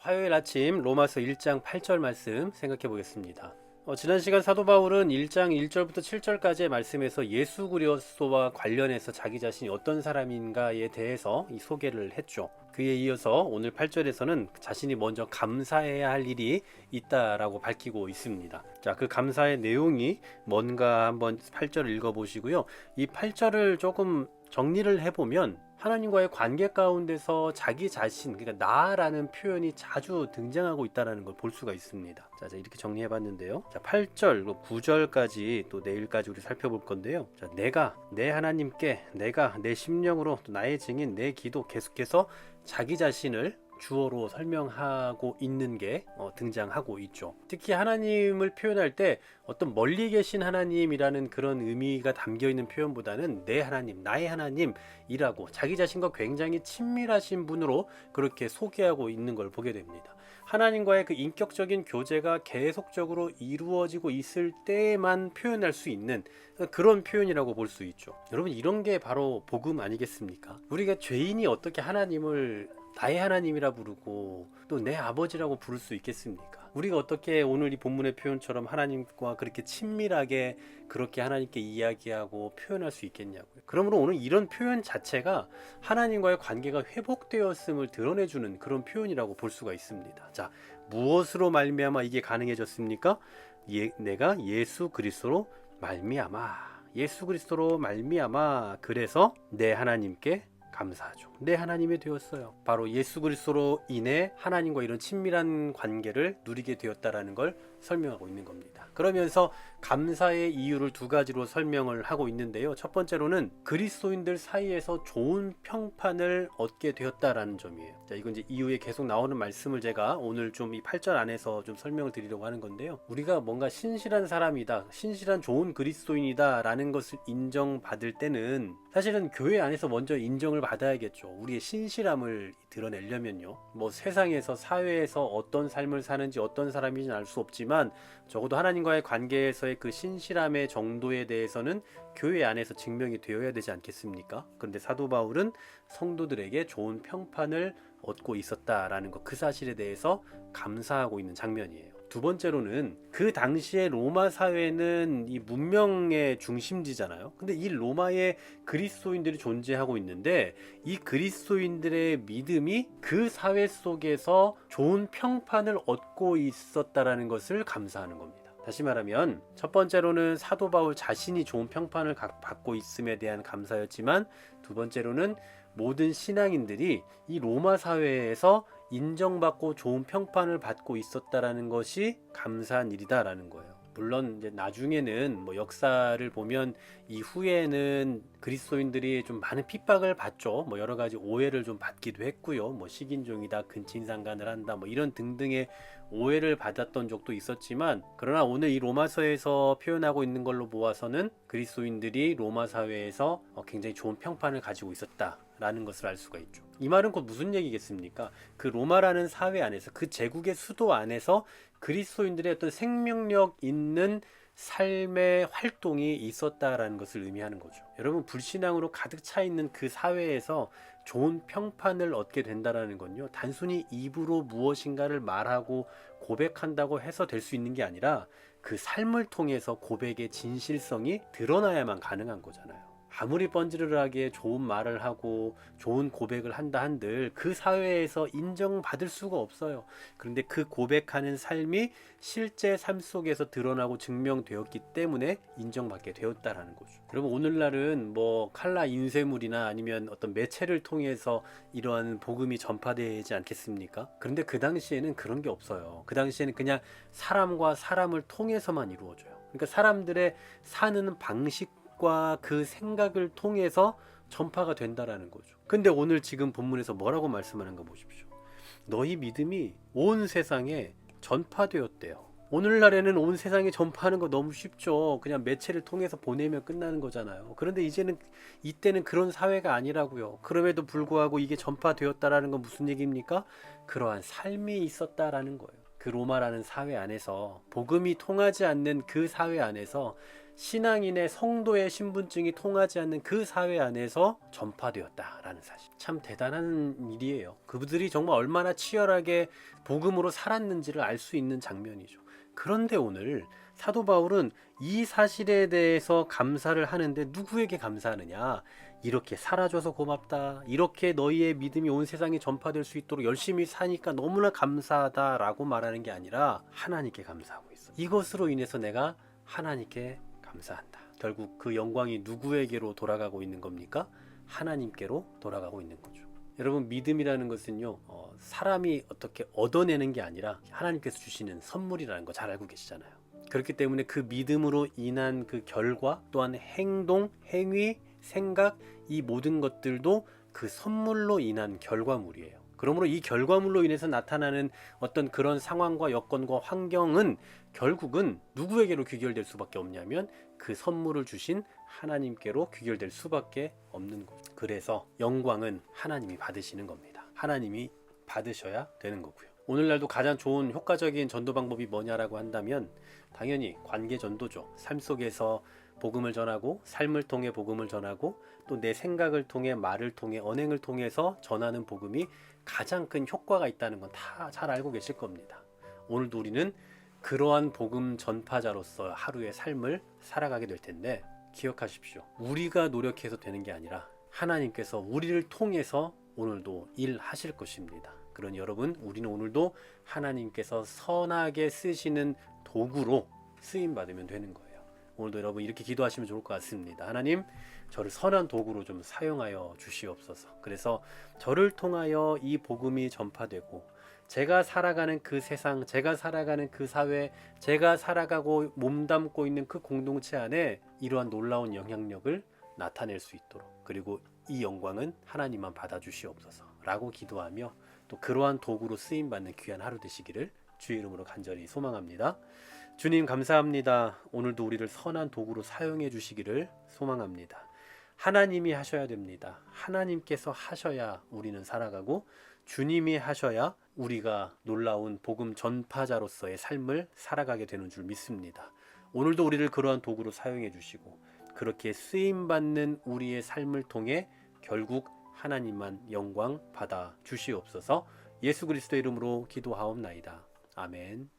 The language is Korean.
화요일 아침 로마서 1장 8절 말씀 생각해 보겠습니다. 어, 지난 시간 사도 바울은 1장 1절부터 7절까지의 말씀에서 예수 그리스도와 관련해서 자기 자신이 어떤 사람인가에 대해서 이 소개를 했죠. 그에 이어서 오늘 8절에서는 자신이 먼저 감사해야 할 일이 있다라고 밝히고 있습니다. 자, 그 감사의 내용이 뭔가 한번 8절을 읽어 보시고요. 이 8절을 조금 정리를 해 보면 하나님과의 관계 가운데서 자기 자신, 그러니까 나라는 표현이 자주 등장하고 있다는 걸 볼 수가 있습니다. 자, 자 이렇게 정리해 봤는데요. 자, 8절, 9절까지 또 내일까지 우리 살펴볼 건데요. 자, 내가 내 하나님께 내가 내 심령으로 또 나의 증인 내 기도 계속해서 자기 자신을 주어로 설명하고 있는 게 어, 등장하고 있죠. 특히 하나님을 표현할 때 어떤 멀리 계신 하나님이라는 그런 의미가 담겨 있는 표현보다는 내 하나님, 나의 하나님이라고 자기 자신과 굉장히 친밀하신 분으로 그렇게 소개하고 있는 걸 보게 됩니다. 하나님과의 그 인격적인 교제가 계속적으로 이루어지고 있을 때만 표현할 수 있는 그런 표현이라고 볼 수 있죠. 여러분 이런 게 바로 복음 아니겠습니까? 우리가 죄인이 어떻게 하나님을 나의 하나님이라 부르고 또 내 아버지라고 부를 수 있겠습니까? 우리가 어떻게 오늘 이 본문의 표현처럼 하나님과 그렇게 친밀하게 그렇게 하나님께 이야기하고 표현할 수 있겠냐고요. 그러므로 오늘 이런 표현 자체가 하나님과의 관계가 회복되었음을 드러내주는 그런 표현이라고 볼 수가 있습니다. 자, 무엇으로 말미암아 이게 가능해졌습니까? 예, 내가 예수 그리스도로 말미암아 예수 그리스도로 말미암아 그래서 내 하나님께 감사하죠. 내 하나님이 되었어요. 바로 예수 그리스도로 인해 하나님과 이런 친밀한 관계를 누리게 되었다라는 걸 설명하고 있는 겁니다. 그러면서 감사의 이유를 두 가지로 설명을 하고 있는데요. 첫 번째로는 그리스도인들 사이에서 좋은 평판을 얻게 되었다라는 점이에요. 자, 이건 이제 이후에 계속 나오는 말씀을 제가 오늘 좀 이 8절 안에서 좀 설명을 드리려고 하는 건데요. 우리가 뭔가 신실한 사람이다, 신실한 좋은 그리스도인이다라는 것을 인정받을 때는 사실은 교회 안에서 먼저 인정을 받아야겠죠. 우리의 신실함을 드러내려면요. 뭐 세상에서 사회에서 어떤 삶을 사는지 어떤 사람인지 알 수 없지만 적어도 하나님과의 관계에서의 그 신실함의 정도에 대해서는 교회 안에서 증명이 되어야 되지 않겠습니까? 그런데 사도 바울은 성도들에게 좋은 평판을 얻고 있었다라는 것, 그 사실에 대해서 감사하고 있는 장면이에요. 두 번째로는 그 당시에 로마 사회는 이 문명의 중심지잖아요. 근데 이 로마에 그리스도인들이 존재하고 있는데 이 그리스도인들의 믿음이 그 사회 속에서 좋은 평판을 얻고 있었다라는 것을 감사하는 겁니다. 다시 말하면 첫 번째로는 사도 바울 자신이 좋은 평판을 받고 있음에 대한 감사였지만 두 번째로는 모든 신앙인들이 이 로마 사회에서 인정받고 좋은 평판을 받고 있었다라는 것이 감사한 일이다라는 거예요. 물론 이제 나중에는 뭐 역사를 보면 이후에는 그리스도인들이 좀 많은 핍박을 받죠. 뭐 여러 가지 오해를 좀 받기도 했고요. 뭐 식인종이다, 근친상간을 한다, 뭐 이런 등등의 오해를 받았던 적도 있었지만 그러나 오늘 이 로마서에서 표현하고 있는 걸로 보아서는 그리스도인들이 로마 사회에서 어, 굉장히 좋은 평판을 가지고 있었다라는 것을 알 수가 있죠. 이 말은 곧 무슨 얘기겠습니까? 그 로마라는 사회 안에서 그 제국의 수도 안에서 그리스도인들의 어떤 생명력 있는 삶의 활동이 있었다라는 것을 의미하는 거죠. 여러분 불신앙으로 가득 차 있는 그 사회에서 좋은 평판을 얻게 된다라는 건요. 단순히 입으로 무엇인가를 말하고 고백한다고 해서 될 수 있는 게 아니라 그 삶을 통해서 고백의 진실성이 드러나야만 가능한 거잖아요. 아무리 번지르르하게 좋은 말을 하고 좋은 고백을 한다 한들 그 사회에서 인정받을 수가 없어요. 그런데 그 고백하는 삶이 실제 삶 속에서 드러나고 증명되었기 때문에 인정받게 되었다라는 거죠. 여러분 오늘날은 뭐 칼라 인쇄물이나 아니면 어떤 매체를 통해서 이러한 복음이 전파되지 않겠습니까? 그런데 그 당시에는 그런 게 없어요. 그 당시에는 그냥 사람과 사람을 통해서만 이루어져요. 그러니까 사람들의 사는 방식 생각과 그 생각을 통해서 전파가 된다라는 거죠. 근데 오늘 지금 본문에서 뭐라고 말씀하는가 보십시오. 너희 믿음이 온 세상에 전파되었대요. 오늘날에는 온 세상에 전파하는 거 너무 쉽죠. 그냥 매체를 통해서 보내면 끝나는 거잖아요. 그런데 이제는 이때는 그런 사회가 아니라고요. 그럼에도 불구하고 이게 전파되었다라는 건 무슨 얘기입니까? 그러한 삶이 있었다라는 거예요. 그 로마라는 사회 안에서 복음이 통하지 않는 그 사회 안에서 신앙인의 성도의 신분증이 통하지 않는 그 사회 안에서 전파되었다라는 사실. 참 대단한 일이에요. 그들이 정말 얼마나 치열하게 복음으로 살았는지를 알 수 있는 장면이죠. 그런데 오늘 사도 바울은 이 사실에 대해서 감사를 하는데 누구에게 감사하느냐? 이렇게 살아줘서 고맙다. 이렇게 너희의 믿음이 온 세상에 전파될 수 있도록 열심히 사니까 너무나 감사하다라고 말하는 게 아니라 하나님께 감사하고 있어. 이것으로 인해서 내가 하나님께 감사한다. 결국 그 영광이 누구에게로 돌아가고 있는 겁니까? 하나님께로 돌아가고 있는 거죠. 여러분 믿음이라는 것은요 어, 사람이 어떻게 얻어내는 게 아니라 하나님께서 주시는 선물이라는 거 잘 알고 계시잖아요. 그렇기 때문에 그 믿음으로 인한 그 결과 또한 행동, 행위, 생각 이 모든 것들도 그 선물로 인한 결과물이에요. 그러므로 이 결과물로 인해서 나타나는 어떤 그런 상황과 여건과 환경은 결국은 누구에게로 귀결될 수밖에 없냐면 그 선물을 주신 하나님께로 귀결될 수밖에 없는 거죠. 그래서 영광은 하나님이 받으시는 겁니다. 하나님이 받으셔야 되는 거고요. 오늘날도 가장 좋은 효과적인 전도 방법이 뭐냐라고 한다면 당연히 관계 전도죠. 삶 속에서 복음을 전하고 삶을 통해 복음을 전하고 또 내 생각을 통해 말을 통해 언행을 통해서 전하는 복음이 가장 큰 효과가 있다는 건 다 잘 알고 계실 겁니다. 오늘도 우리는 그러한 복음 전파자로서 하루의 삶을 살아가게 될 텐데 기억하십시오. 우리가 노력해서 되는 게 아니라 하나님께서 우리를 통해서 오늘도 일하실 것입니다. 그러니 여러분, 우리는 오늘도 하나님께서 선하게 쓰시는 도구로 쓰임 받으면 되는 거예요. 오늘도 여러분 이렇게 기도하시면 좋을 것 같습니다. 하나님, 저를 선한 도구로 좀 사용하여 주시옵소서. 그래서 저를 통하여 이 복음이 전파되고 제가 살아가는 그 세상, 제가 살아가는 그 사회, 제가 살아가고 몸담고 있는 그 공동체 안에 이러한 놀라운 영향력을 나타낼 수 있도록 그리고 이 영광은 하나님만 받아주시옵소서라고 기도하며 또 그러한 도구로 쓰임 받는 귀한 하루 되시기를 주의 이름으로 간절히 소망합니다. 주님 감사합니다. 오늘도 우리를 선한 도구로 사용해 주시기를 소망합니다. 하나님이 하셔야 됩니다. 하나님께서 하셔야 우리는 살아가고 주님이 하셔야 우리가 놀라운 복음 전파자로서의 삶을 살아가게 되는 줄 믿습니다. 오늘도 우리를 그러한 도구로 사용해 주시고 그렇게 쓰임 받는 우리의 삶을 통해 결국 하나님만 영광 받아 주시옵소서. 예수 그리스도 이름으로 기도하옵나이다. 아멘.